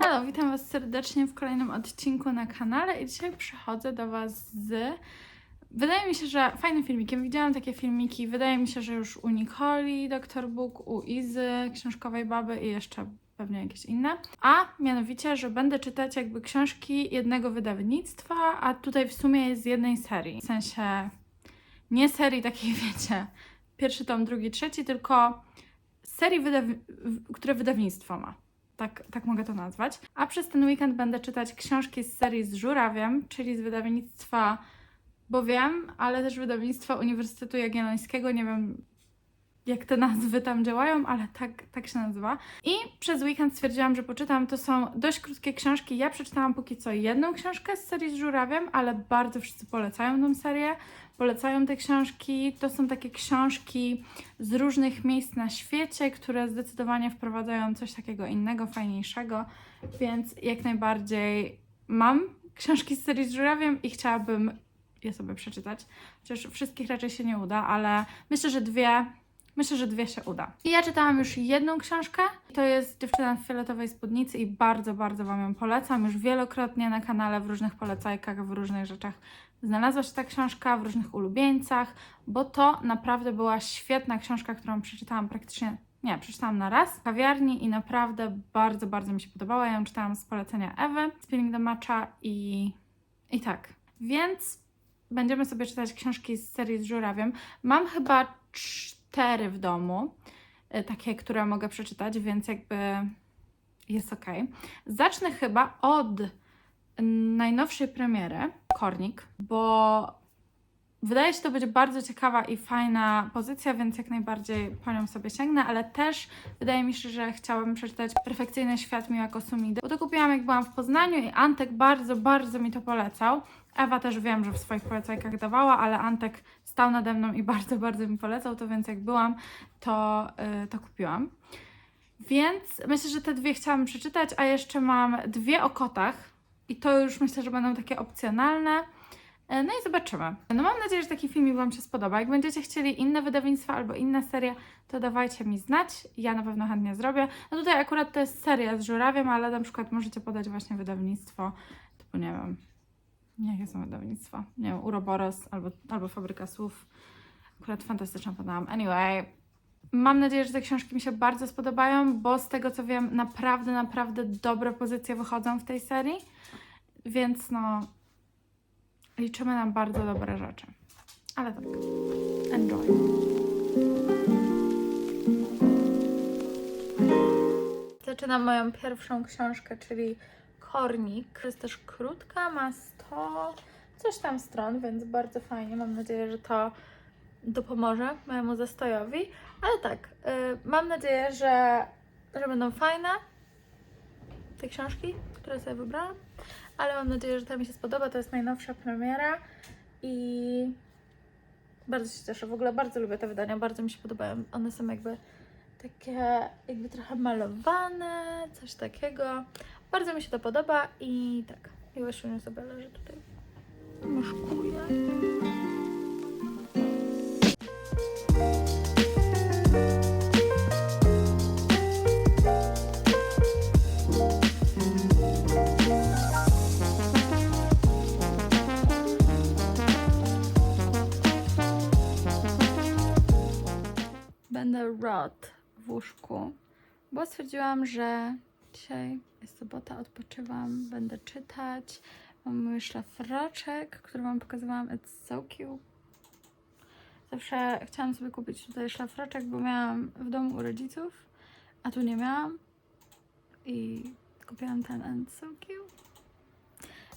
Halo, witam Was serdecznie w kolejnym odcinku na kanale i dzisiaj przychodzę do Was z... Wydaje mi się, że fajnym filmikiem. Widziałam takie filmiki, wydaje mi się, że już u Nikoli, Dr. Book, u Izy, Książkowej Baby i jeszcze pewnie jakieś inne. A mianowicie, że będę czytać jakby książki jednego wydawnictwa, a tutaj w sumie jest z jednej serii. W sensie nie serii takiej, wiecie, pierwszy tom, drugi, trzeci, tylko serii, wydaw- które wydawnictwo ma. Tak, tak mogę to nazwać. A przez ten weekend będę czytać książki z serii z Żurawiem, czyli z wydawnictwa Bo wiem, ale też wydawnictwa Uniwersytetu Jagiellońskiego. Nie wiem, jak te nazwy tam działają, ale tak, tak się nazywa. I przez weekend stwierdziłam, że poczytam. To są dość krótkie książki. Ja przeczytałam póki co jedną książkę z serii z Żurawiem, ale bardzo wszyscy polecają tą serię. Polecają te książki. To są takie książki z różnych miejsc na świecie, które zdecydowanie wprowadzają coś takiego innego, fajniejszego, więc jak najbardziej mam książki z serii z żurawiem i chciałabym je sobie przeczytać. Chociaż wszystkich raczej się nie uda, ale myślę, że dwie. Myślę, że dwie się uda. I ja czytałam już jedną książkę. To jest Dziewczyna w fioletowej spódnicy i bardzo, bardzo Wam ją polecam. Już wielokrotnie na kanale w różnych polecajkach, w różnych rzeczach znalazła się ta książka, w różnych ulubieńcach, bo to naprawdę była świetna książka, którą przeczytałam praktycznie, nie, przeczytałam na raz w kawiarni i naprawdę bardzo, bardzo mi się podobała. Ja ją czytałam z polecenia Ewy, Spinning the Matcha i, i tak. Więc będziemy sobie czytać książki z serii z żurawiem. Mam chyba cztery w domu, y, takie, które mogę przeczytać, więc jakby jest ok. Zacznę chyba od najnowszej premiery, Kornik, bo wydaje się to być bardzo ciekawa i fajna pozycja, więc jak najbardziej po nią sobie sięgnę, ale też wydaje mi się, że chciałabym przeczytać Perfekcyjny świat Miłako Sumidy, bo to kupiłam jak byłam w Poznaniu i Antek bardzo, bardzo mi to polecał. Ewa też wiem, że w swoich polecajkach dawała, ale Antek stał nade mną i bardzo, bardzo mi polecał to, więc jak byłam, to, yy, to kupiłam. Więc myślę, że te dwie chciałam przeczytać, a jeszcze mam dwie o kotach i to już myślę, że będą takie opcjonalne. E, No i zobaczymy. No mam nadzieję, że taki filmik Wam się spodoba. Jak będziecie chcieli inne wydawnictwa albo inne serie, to dawajcie mi znać. Ja na pewno chętnie zrobię. No tutaj akurat to jest seria z żurawiem, ale na przykład możecie podać właśnie wydawnictwo typu, nie wiem, jakie są wydawnictwa? Nie wiem, Uroboros albo, albo Fabryka Słów. Akurat fantastyczną podałam. Anyway, mam nadzieję, że te książki mi się bardzo spodobają, bo z tego co wiem, naprawdę, naprawdę dobre pozycje wychodzą w tej serii. Więc no, liczymy na bardzo dobre rzeczy. Ale tak, enjoy. Zaczynam moją pierwszą książkę, czyli Kornik. Jest też krótka, ma 100 coś tam stron, więc bardzo fajnie. Mam nadzieję, że to dopomoże mojemu zastojowi. Ale tak, y, mam nadzieję, że, że będą fajne te książki, które sobie wybrałam. Ale mam nadzieję, że ta mi się spodoba. To jest najnowsza premiera i bardzo się cieszę. W ogóle bardzo lubię te wydania, bardzo mi się podobają. One są jakby takie, jakby trochę malowane, coś takiego. Bardzo mi się to podoba i tak. I Łasiuniu sobie leży tutaj. Muszkuje. Będę rot w łóżku, bo stwierdziłam, że dzisiaj jest sobota, odpoczywam, będę czytać. Mam mój szlafroczek, który Wam pokazywałam. It's so cute. Zawsze chciałam sobie kupić tutaj szlafroczek, bo miałam w domu u rodziców, a tu nie miałam. I kupiłam ten and so cute.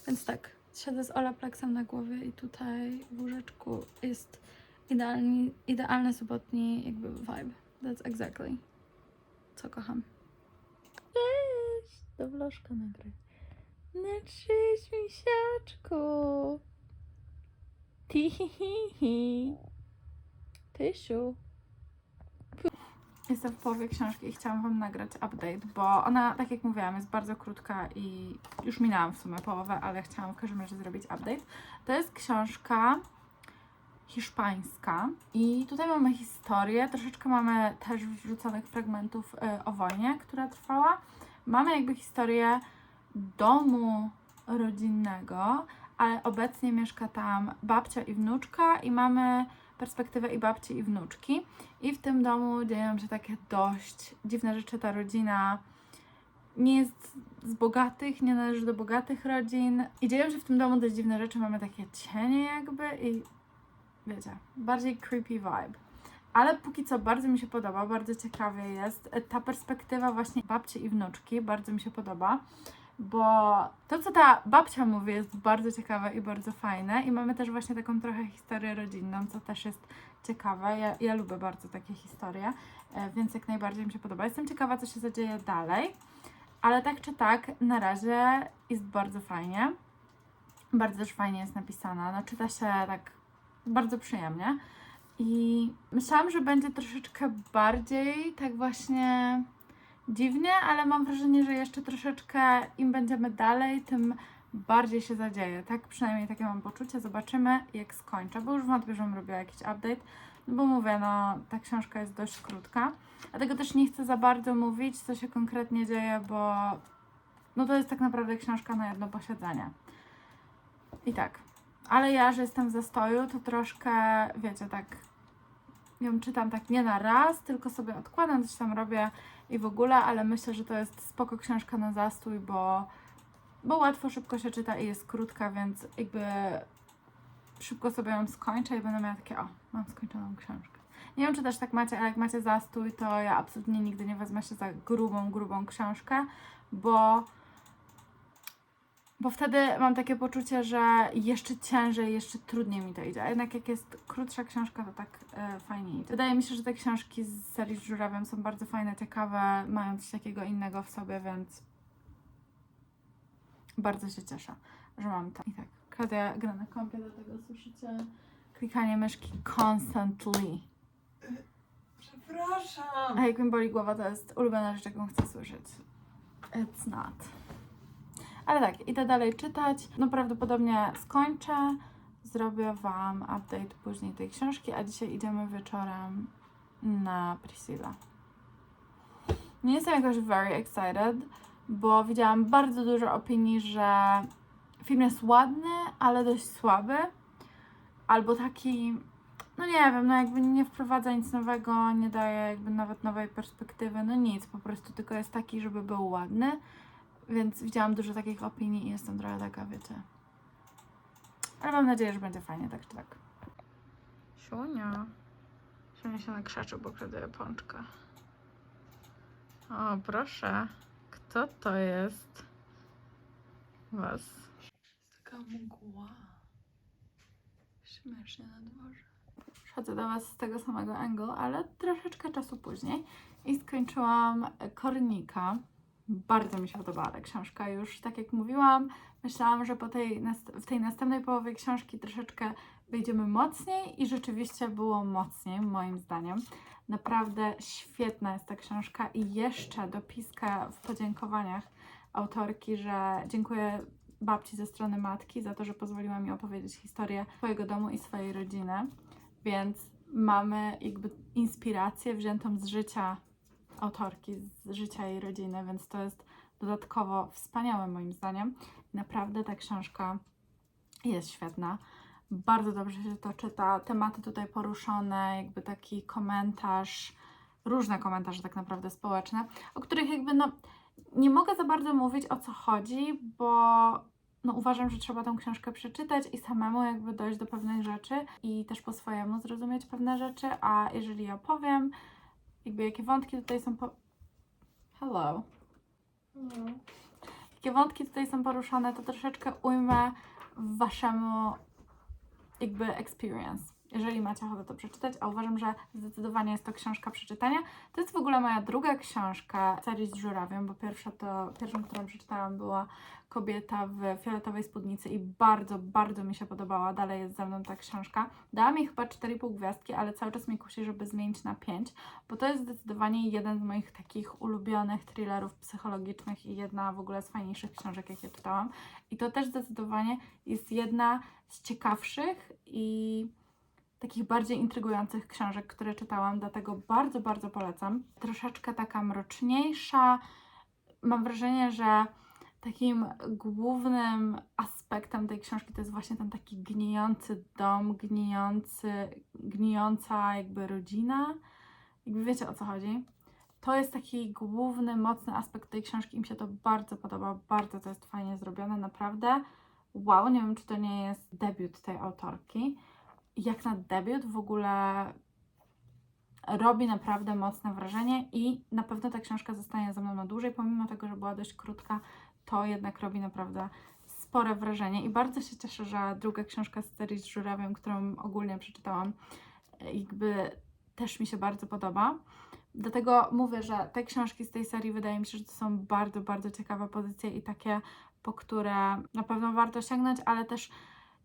Więc tak, siedzę z Olaplexem na głowie i tutaj w łóżeczku jest idealny, idealny sobotni jakby vibe. That's exactly co kocham. Do vlożka nagraj. No cześć, misiaczku! Tihihihi. Tysiu. Jestem w połowie książki i chciałam Wam nagrać update, bo ona, tak jak mówiłam, jest bardzo krótka i już minęłam w sumie połowę, ale chciałam w każdym razie zrobić update. To jest książka hiszpańska. I tutaj mamy historię, troszeczkę mamy też wrzuconych fragmentów y, o wojnie, która trwała. Mamy jakby historię domu rodzinnego, ale obecnie mieszka tam babcia i wnuczka i mamy perspektywę i babci i wnuczki. I w tym domu dzieją się takie dość dziwne rzeczy. Ta rodzina nie jest z bogatych, nie należy do bogatych rodzin. I dzieją się w tym domu dość dziwne rzeczy. Mamy takie cienie jakby i wiecie, bardziej creepy vibe. Ale póki co bardzo mi się podoba, bardzo ciekawie jest. Ta perspektywa właśnie babci i wnuczki bardzo mi się podoba, bo to, co ta babcia mówi, jest bardzo ciekawe i bardzo fajne. I mamy też właśnie taką trochę historię rodzinną, co też jest ciekawe. Ja, ja lubię bardzo takie historie, e, więc jak najbardziej mi się podoba. Jestem ciekawa, co się zadzieje dalej. Ale tak czy tak, na razie jest bardzo fajnie. Bardzo też fajnie jest napisana. No, czyta się tak bardzo przyjemnie. I myślałam, że będzie troszeczkę bardziej tak właśnie dziwnie, ale mam wrażenie, że jeszcze troszeczkę im będziemy dalej, tym bardziej się zadzieje. Tak przynajmniej takie mam poczucie. Zobaczymy, jak skończę, bo już wątpię, żebym robiła jakiś update. No bo mówię, no ta książka jest dość krótka. Dlatego też nie chcę za bardzo mówić, co się konkretnie dzieje, bo no to jest tak naprawdę książka na jedno posiedzenie. I tak. Ale ja, że jestem w zastoju, to troszkę, wiecie, tak ją czytam tak nie na raz, tylko sobie odkładam, coś tam robię i w ogóle, ale myślę, że to jest spoko książka na zastój, bo, bo łatwo, szybko się czyta i jest krótka, więc jakby szybko sobie ją skończę i będę miała takie, o, mam skończoną książkę. Nie wiem, czy też tak macie, ale jak macie zastój, to ja absolutnie nigdy nie wezmę się za grubą, grubą książkę, bo bo wtedy mam takie poczucie, że jeszcze ciężej, jeszcze trudniej mi to idzie. A jednak jak jest krótsza książka, to tak e, fajnie idzie. Wydaje mi się, że te książki z serii z żurawiem są bardzo fajne, ciekawe, mają coś takiego innego w sobie, więc bardzo się cieszę, że mam to. I tak, Klaudia gra na kompie, dlatego słyszycie klikanie myszki constantly. Przepraszam. A jak mi boli głowa, to jest ulubiona rzecz, jaką chcę słyszeć. It's not. Ale tak, idę dalej czytać. No prawdopodobnie skończę. Zrobię Wam update później tej książki, a dzisiaj idziemy wieczorem na Priscilla. Nie jestem jakoś very excited, bo widziałam bardzo dużo opinii, że film jest ładny, ale dość słaby. Albo taki, no nie wiem, no jakby nie wprowadza nic nowego, nie daje jakby nawet nowej perspektywy, no nic, po prostu tylko jest taki, żeby był ładny. Więc widziałam dużo takich opinii i jestem trochę taka, wiecie. Ale mam nadzieję, że będzie fajnie, tak czy tak. Siunia. Siunia się nakrzaczył, bo kraduje pączka. O, proszę. Kto to jest? Was. Jest taka mgła. Śmiesznie na dworze. Przychodzę do Was z tego samego angle, ale troszeczkę czasu później. I skończyłam Kornika. Bardzo mi się podobała ta książka. Już tak jak mówiłam, myślałam, że po tej, w tej następnej połowie książki troszeczkę wyjdziemy mocniej i rzeczywiście było mocniej, moim zdaniem. Naprawdę świetna jest ta książka i jeszcze dopiskę w podziękowaniach autorki, że dziękuję babci ze strony matki za to, że pozwoliła mi opowiedzieć historię swojego domu i swojej rodziny. Więc mamy jakby inspirację wziętą z życia autorki, z życia jej rodziny, więc to jest dodatkowo wspaniałe moim zdaniem. Naprawdę ta książka jest świetna. Bardzo dobrze się to czyta. Tematy tutaj poruszone, jakby taki komentarz, różne komentarze tak naprawdę społeczne, o których jakby no nie mogę za bardzo mówić o co chodzi, bo no uważam, że trzeba tą książkę przeczytać i samemu jakby dojść do pewnych rzeczy i też po swojemu zrozumieć pewne rzeczy, a jeżeli ja powiem, jakby jakie wątki tutaj są po... Hello. Jakie wątki tutaj są poruszane, to troszeczkę ujmę waszemu jakby experience. Jeżeli macie ochotę to przeczytać, a uważam, że zdecydowanie jest to książka przeczytania. To jest w ogóle moja druga książka serii z żurawiem, bo pierwsza to, pierwszą, którą przeczytałam była Kobieta w fioletowej spódnicy i bardzo, bardzo mi się podobała. Dalej jest ze mną ta książka. Dałam jej chyba 4,5 gwiazdki, ale cały czas mi kusi, żeby zmienić na 5, bo to jest zdecydowanie jeden z moich takich ulubionych thrillerów psychologicznych i jedna w ogóle z fajniejszych książek, jakie czytałam. I to też zdecydowanie jest jedna z ciekawszych i takich bardziej intrygujących książek, które czytałam, dlatego bardzo, bardzo polecam. Troszeczkę taka mroczniejsza. Mam wrażenie, że takim głównym aspektem tej książki to jest właśnie ten taki gnijący dom, gnijący, gnijąca jakby rodzina. Jakby wiecie o co chodzi. To jest taki główny, mocny aspekt tej książki i mi się to bardzo podoba, bardzo to jest fajnie zrobione, naprawdę. Wow, nie wiem czy to nie jest debiut tej autorki. Jak na debiut w ogóle robi naprawdę mocne wrażenie i na pewno ta książka zostanie ze mną na dłużej, pomimo tego, że była dość krótka, to jednak robi naprawdę spore wrażenie i bardzo się cieszę, że druga książka z serii z żurawiem, którą ogólnie przeczytałam, jakby też mi się bardzo podoba. Dlatego mówię, że te książki z tej serii wydaje mi się, że to są bardzo, bardzo ciekawe pozycje i takie, po które na pewno warto sięgnąć, ale też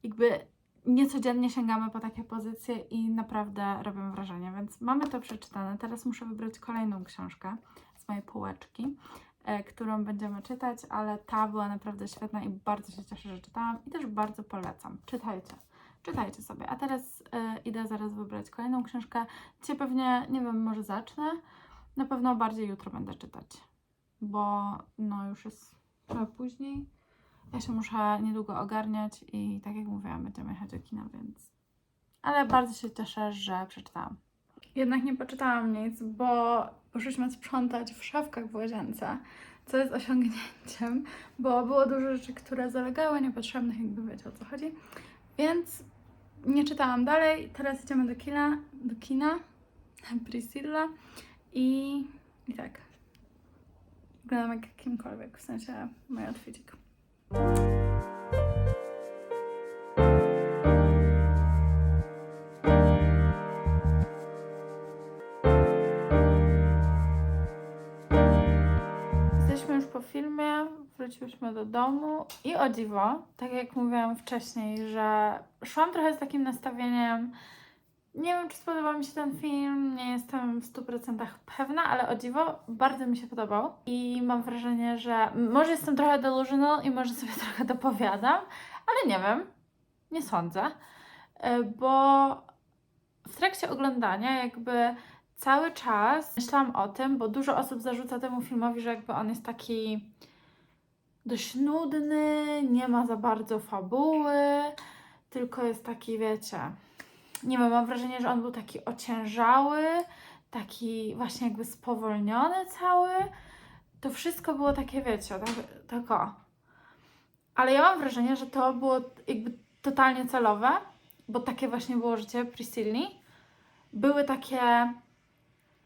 jakby niecodziennie sięgamy po takie pozycje i naprawdę robią wrażenie, więc mamy to przeczytane. Teraz muszę wybrać kolejną książkę z mojej półeczki, e, którą będziemy czytać, ale ta była naprawdę świetna i bardzo się cieszę, że czytałam i też bardzo polecam. Czytajcie. Czytajcie sobie. A teraz e, idę zaraz wybrać kolejną książkę. Dzisiaj pewnie, nie wiem, może zacznę. Na pewno bardziej jutro będę czytać, bo no już jest trochę później. Ja się muszę niedługo ogarniać i tak jak mówiłam, będziemy jechać do kina, więc... Ale bardzo się cieszę, że przeczytałam. Jednak nie poczytałam nic, bo poszliśmy sprzątać w szafkach w łazience, co jest osiągnięciem, bo było dużo rzeczy, które zalegały, niepotrzebnych, jakby wiecie o co chodzi. Więc nie czytałam dalej. Teraz idziemy do kina, do kina Priscilla i, i tak. Wyglądam jak kimkolwiek, w sensie mój outfitik. Jesteśmy już po filmie, wróciliśmy do domu i o dziwo, tak jak mówiłam wcześniej, że szłam trochę z takim nastawieniem, nie wiem czy spodoba mi się ten film, nie jestem w 100% pewna, ale o dziwo bardzo mi się podobał. I mam wrażenie, że może jestem trochę delusional i może sobie trochę dopowiadam, ale nie wiem, nie sądzę, E, bo w trakcie oglądania jakby cały czas myślałam o tym, bo dużo osób zarzuca temu filmowi, że jakby on jest taki dość nudny, nie ma za bardzo fabuły, tylko jest taki, wiecie, nie wiem, mam wrażenie, że on był taki ociężały, taki właśnie jakby spowolniony cały. To wszystko było takie, wiecie, tak, tak o. Ale ja mam wrażenie, że to było jakby totalnie celowe, bo takie właśnie było życie Priscilli. Były takie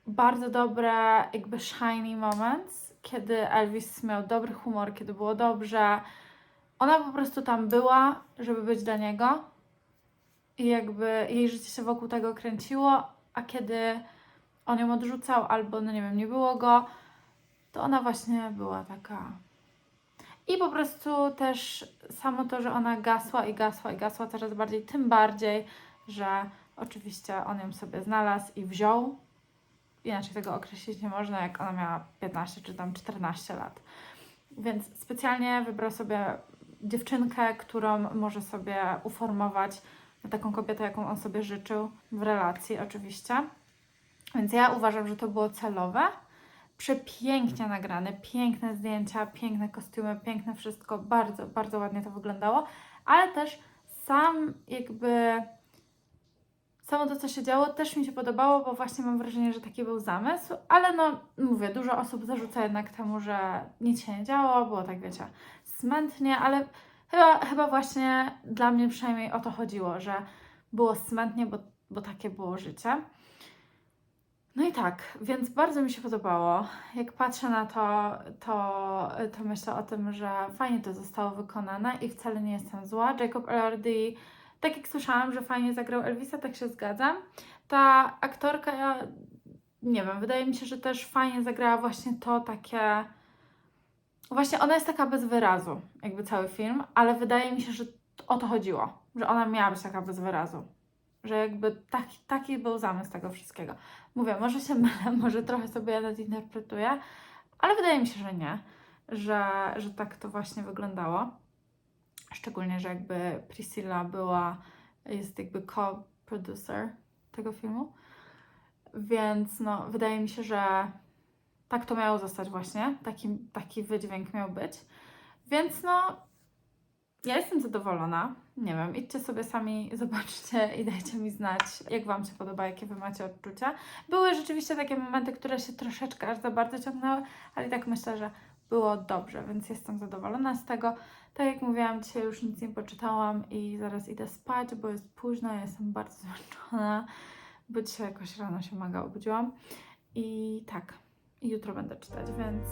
bardzo dobre, jakby shiny moments, kiedy Elvis miał dobry humor, kiedy było dobrze. Ona po prostu tam była, żeby być dla niego. I jakby jej życie się wokół tego kręciło, a kiedy on ją odrzucał, albo no nie wiem, nie było go, to ona właśnie była taka. I po prostu też samo to, że ona gasła i gasła i gasła coraz bardziej, tym bardziej, że oczywiście on ją sobie znalazł i wziął. Inaczej tego określić nie można, jak ona miała 15 czy tam 14 lat. Więc specjalnie wybrał sobie dziewczynkę, którą może sobie uformować taką kobietę, jaką on sobie życzył w relacji, oczywiście. Więc ja uważam, że to było celowe. Przepięknie nagrane, piękne zdjęcia, piękne kostiumy, piękne wszystko. Bardzo, bardzo ładnie to wyglądało, ale też sam jakby samo to, co się działo, też mi się podobało, bo właśnie mam wrażenie, że taki był zamysł, ale no mówię, dużo osób zarzuca jednak temu, że nic się nie działo, było tak, wiecie, smętnie, ale chyba, chyba właśnie dla mnie przynajmniej o to chodziło, że było smętnie, bo, bo takie było życie. No i tak, więc bardzo mi się podobało. Jak patrzę na to, to, to myślę o tym, że fajnie to zostało wykonane i wcale nie jestem zła. Jacob Elordi tak jak słyszałam, że fajnie zagrał Elvisa, tak się zgadzam. Ta aktorka, ja nie wiem, wydaje mi się, że też fajnie zagrała właśnie to takie. Właśnie ona jest taka bez wyrazu, jakby cały film, ale wydaje mi się, że o to chodziło, że ona miała być taka bez wyrazu. Że jakby taki, taki był zamysł tego wszystkiego. Mówię, może się mylę, może trochę sobie ja nadinterpretuję, ale wydaje mi się, że nie, że, że tak to właśnie wyglądało. Szczególnie, że jakby Priscilla była, jest jakby ko, producer tego filmu. Więc no, wydaje mi się, że tak to miało zostać właśnie. Taki, taki wydźwięk miał być. Więc no, ja jestem zadowolona. Nie wiem, idźcie sobie sami, zobaczcie i dajcie mi znać, jak Wam się podoba, jakie Wy macie odczucia. Były rzeczywiście takie momenty, które się troszeczkę aż za bardzo ciągnęły, ale i tak myślę, że było dobrze, więc jestem zadowolona z tego. Tak jak mówiłam, dzisiaj już nic nie poczytałam i zaraz idę spać, bo jest późno, jestem bardzo zmęczona, bo dzisiaj jakoś rano się mega obudziłam. I tak, jutro będę czytać, więc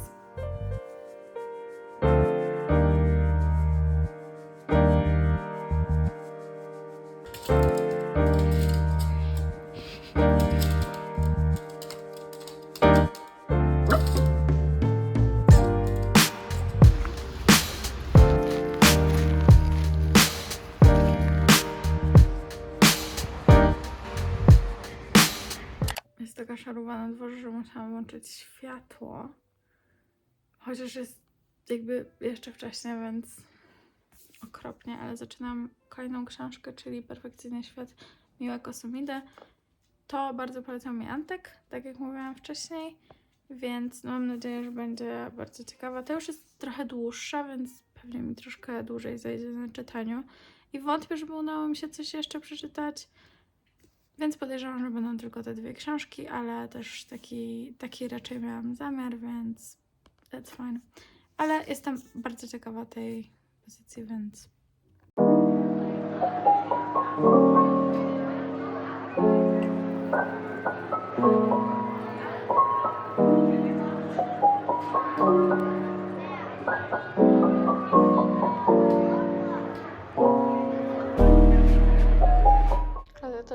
Szarowa na dworze, że musiałam włączyć światło. Chociaż jest jakby jeszcze wcześnie, więc okropnie, ale zaczynam kolejną książkę, czyli Perfekcyjny świat Miła Kosumide. To bardzo polecam mi Antek, tak jak mówiłam wcześniej, więc mam nadzieję, że będzie bardzo ciekawa. To już jest trochę dłuższa, więc pewnie mi troszkę dłużej zajdzie na czytaniu. I wątpię, żeby udało mi się coś jeszcze przeczytać. Więc podejrzewam, że będą tylko te dwie książki, ale też taki, taki raczej miałam zamiar, więc that's fine. Ale jestem bardzo ciekawa tej pozycji, więc.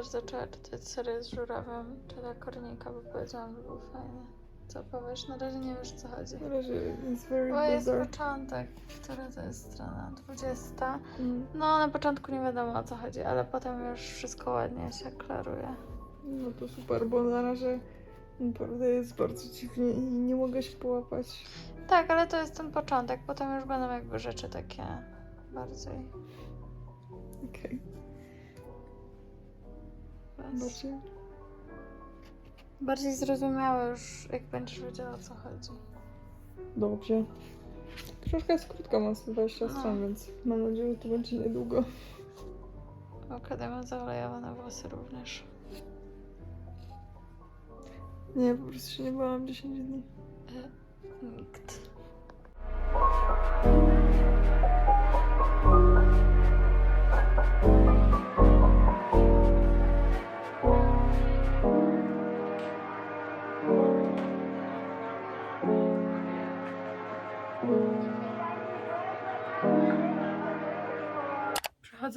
Też zaczęła czytać serię z żurawem, czyta Kornika, bo powiedziałam, że był fajny. Co powiesz? Na razie nie wiesz, co chodzi. Na razie jest very Bo jest bizarre. początek. Która to jest strona? 20. Mm. No, na początku nie wiadomo o co chodzi, ale potem już wszystko ładnie się klaruje. No to super, bo na razie naprawdę jest bardzo dziwnie i nie mogę się połapać. Tak, ale to jest ten początek. Potem już będą jakby rzeczy takie bardziej. Okej, bez- bardziej. Bardziej zrozumiałe już, jak będziesz wiedziała o co chodzi. Dobrze. Książka jest krótka, ma 120 No. stron, więc mam nadzieję, że to będzie niedługo. Akademia zaolejowane włosy również. Nie, po prostu się nie bałam 10 dni. Nikt.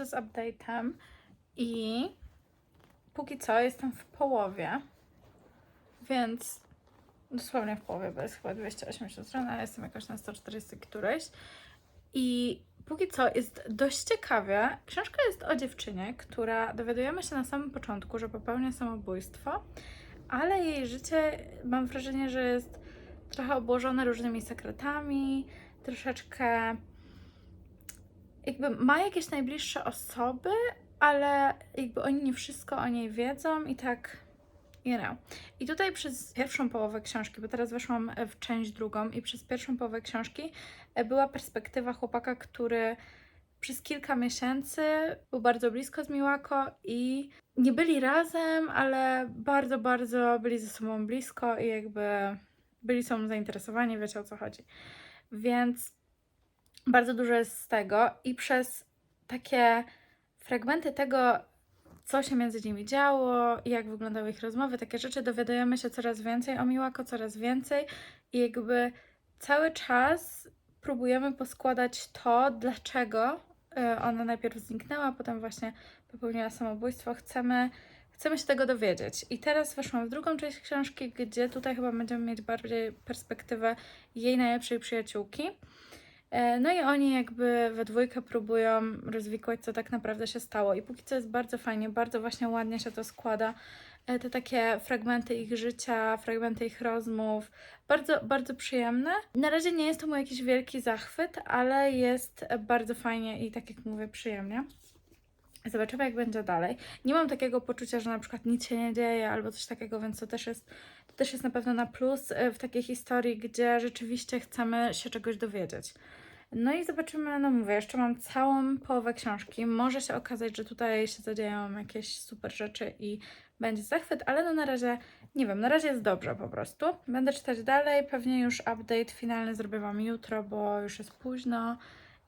Z update'em i póki co jestem w połowie, więc dosłownie w połowie, bo jest chyba 280 stron, ale jestem jakoś na 140 którejś. I póki co jest dość ciekawie. Książka jest o dziewczynie, która dowiadujemy się na samym początku, że popełnia samobójstwo, ale jej życie mam wrażenie, że jest trochę obłożone różnymi sekretami, troszeczkę jakby ma jakieś najbliższe osoby, ale jakby oni nie wszystko o niej wiedzą i tak, you know. I tutaj przez pierwszą połowę książki, bo teraz weszłam w część drugą i przez pierwszą połowę książki e, była perspektywa chłopaka, który przez kilka miesięcy był bardzo blisko z Miłako i nie byli razem, ale bardzo, bardzo byli ze sobą blisko i jakby byli sobą zainteresowani, wiecie o co chodzi. Więc bardzo dużo jest z tego i przez takie fragmenty tego, co się między nimi działo, jak wyglądały ich rozmowy, takie rzeczy, dowiadujemy się coraz więcej o Miłako, coraz więcej i jakby cały czas próbujemy poskładać to, dlaczego y, ona najpierw zniknęła, potem właśnie popełniła samobójstwo. Chcemy, chcemy się tego dowiedzieć. I teraz weszłam w drugą część książki, gdzie tutaj chyba będziemy mieć bardziej perspektywę jej najlepszej przyjaciółki. E, No i oni jakby we dwójkę próbują rozwikłać, co tak naprawdę się stało. I póki co jest bardzo fajnie, bardzo właśnie ładnie się to składa. E, Te takie fragmenty ich życia, fragmenty ich rozmów. Bardzo, bardzo przyjemne. Na razie nie jest to mój jakiś wielki zachwyt, ale jest bardzo fajnie i tak jak mówię, przyjemnie. Zobaczymy, jak będzie dalej. Nie mam takiego poczucia, że na przykład nic się nie dzieje albo coś takiego, więc to też jest, to też jest na pewno na plus e, w takiej historii, gdzie rzeczywiście chcemy się czegoś dowiedzieć. No i zobaczymy, no mówię, jeszcze mam całą połowę książki. Może się okazać, że tutaj się zadzieją jakieś super rzeczy i będzie zachwyt, ale no na razie nie wiem, na razie jest dobrze po prostu. Będę czytać dalej, pewnie już update finalny zrobię Wam jutro, bo już jest późno,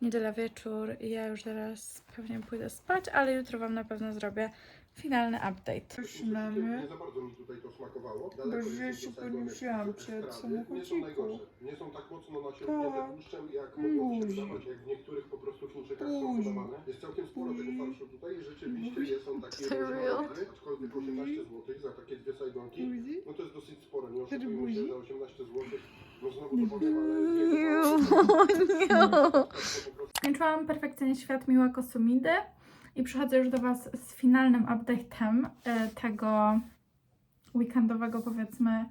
niedziela wieczór i ja już zaraz pewnie pójdę spać, ale jutro Wam na pewno zrobię finalny update. Zaczynamy. Nie za bardzo mi tutaj to smakowało. Bo Daleko że jest się do tego, podniosłam. Nie są samochodziku. najgorsze. Nie są tak mocno nasiąknięte Tak. tłuszczem, jak mogą się Buzi. wydawać, jak w niektórych po prostu Chińczykach są Buzi. podawane. Jest całkiem sporo tego Buzi. farszu tutaj i rzeczywiście Buzi. jest on taki For real? różnorodny, aczkolwiek 18 zł za takie dwie sajgonki. Buzi? No to jest dosyć sporo, nie oszukujmy się, buzi? za 18 zł. No znowu to powiem, ale nie to prostu Skończyłam perfekcyjnie świat Miła Kosumidy i przychodzę już do Was z finalnym update'em e, tego weekendowego, powiedzmy,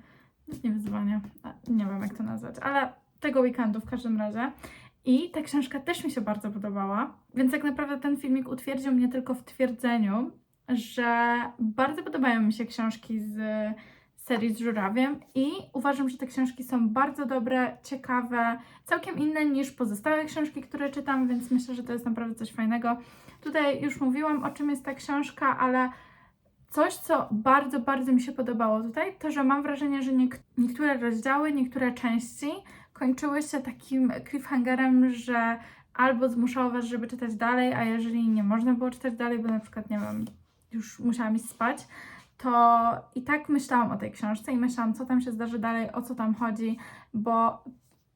nie wyzwania, nie wiem jak to nazwać, ale tego weekendu w każdym razie. I ta książka też mi się bardzo podobała, więc tak naprawdę ten filmik utwierdził mnie tylko w twierdzeniu, że bardzo podobają mi się książki z serii z żurawiem i uważam, że te książki są bardzo dobre, ciekawe, całkiem inne niż pozostałe książki, które czytam, więc myślę, że to jest naprawdę coś fajnego. Tutaj już mówiłam, o czym jest ta książka, ale coś, co bardzo, bardzo mi się podobało tutaj, to że mam wrażenie, że niek- niektóre rozdziały, niektóre części kończyły się takim cliffhangerem, że albo zmuszało Was, żeby czytać dalej, a jeżeli nie można było czytać dalej, bo na przykład, nie wiem, już musiałam iść spać, to i tak myślałam o tej książce i myślałam, co tam się zdarzy dalej, o co tam chodzi, bo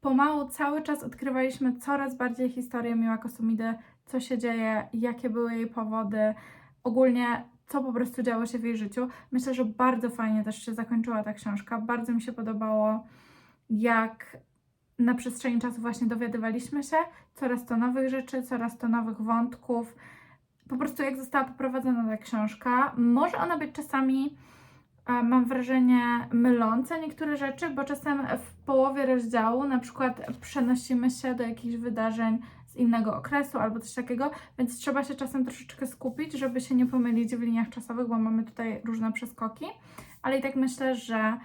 pomału cały czas odkrywaliśmy coraz bardziej historię Miła Kosumidy, co się dzieje, jakie były jej powody, ogólnie co po prostu działo się w jej życiu. Myślę, że bardzo fajnie też się zakończyła ta książka. Bardzo mi się podobało, jak na przestrzeni czasu właśnie dowiadywaliśmy się coraz to nowych rzeczy, coraz to nowych wątków. Po prostu jak została poprowadzona ta książka. Może ona być czasami a mam wrażenie, mylące niektóre rzeczy, bo czasem w połowie rozdziału na przykład przenosimy się do jakichś wydarzeń z innego okresu albo coś takiego, więc trzeba się czasem troszeczkę skupić, żeby się nie pomylić w liniach czasowych, bo mamy tutaj różne przeskoki, ale i tak myślę, że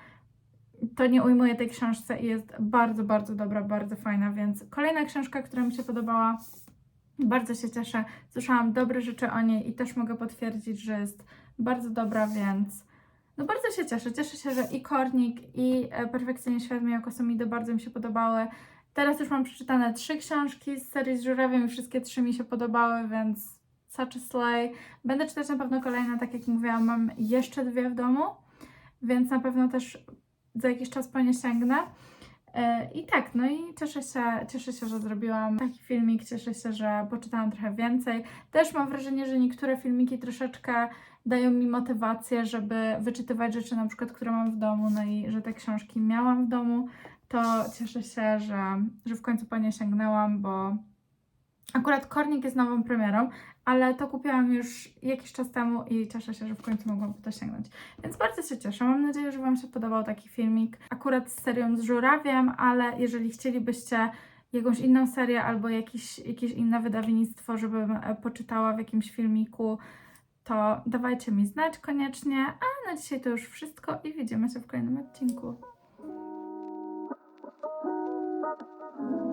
to nie ujmuje tej książce i jest bardzo, bardzo dobra, bardzo fajna, więc kolejna książka, która mi się podobała, bardzo się cieszę, słyszałam dobre rzeczy o niej i też mogę potwierdzić, że jest bardzo dobra, więc no bardzo się cieszę. Cieszę się, że i Kornik, i e, Perfekcyjnie Świat Miał Kosomidy bardzo mi się podobały. Teraz już mam przeczytane trzy książki z serii z żurawiem i wszystkie trzy mi się podobały, więc such a slay. Będę czytać na pewno kolejne, tak jak mówiłam, mam jeszcze dwie w domu, więc na pewno też za jakiś czas po nie sięgnę. E, I tak, no i cieszę się, cieszę się, że zrobiłam taki filmik, cieszę się, że poczytałam trochę więcej. Też mam wrażenie, że niektóre filmiki troszeczkę dają mi motywację, żeby wyczytywać rzeczy na przykład, które mam w domu, no i że te książki miałam w domu, to cieszę się, że, że w końcu po nie sięgnęłam, bo akurat Kornik jest nową premierą, ale to kupiłam już jakiś czas temu i cieszę się, że w końcu mogłam po to sięgnąć. Więc bardzo się cieszę. Mam nadzieję, że Wam się podobał taki filmik. Akurat z serią z żurawiem, ale jeżeli chcielibyście jakąś inną serię albo jakiś, jakieś inne wydawnictwo, żebym e, poczytała w jakimś filmiku, to dawajcie mi znać koniecznie. A na dzisiaj to już wszystko i widzimy się w kolejnym odcinku. Thank you.